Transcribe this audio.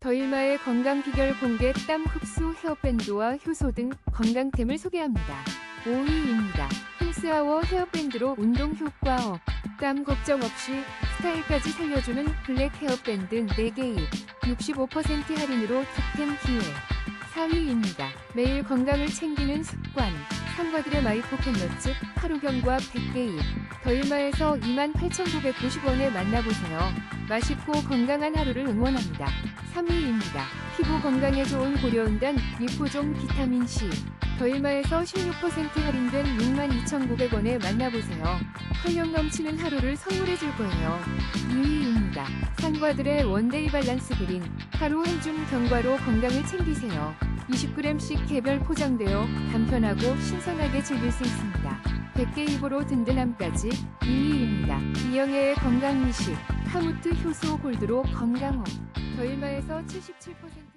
더일마의 건강 비결 공개 땀 흡수 헤어밴드와 효소 등 건강템을 소개합니다. 5위입니다. 홈스아워 헤어밴드로 운동 효과 업. 땀 걱정 없이 스타일까지 살려주는 블랙 헤어밴드 4개입 65% 할인으로 득템 기회. 4위입니다. 매일 건강을 챙기는 습관. 상과들의 마이코코넛츠 하루경과 100개입. 더일마에서 28,990원에 만나보세요. 맛있고 건강한 하루를 응원합니다. 3위입니다. 피부 건강에 좋은 고려은단 리포종 비타민C. 더일마에서 16% 할인된 62,900원에 만나보세요. 활력 넘치는 하루를 선물해 줄 거예요. 2위입니다. 상과들의 원데이 밸런스 그린. 하루 한줌 견과로 건강을 챙기세요. 20g씩 개별 포장되어 간편하고 신선하게 즐길 수 있습니다. 100개 입으로 든든함까지 2위입니다. 이영애의 건강미식 카무트 효소 골드로 건강업 더일마에서 77%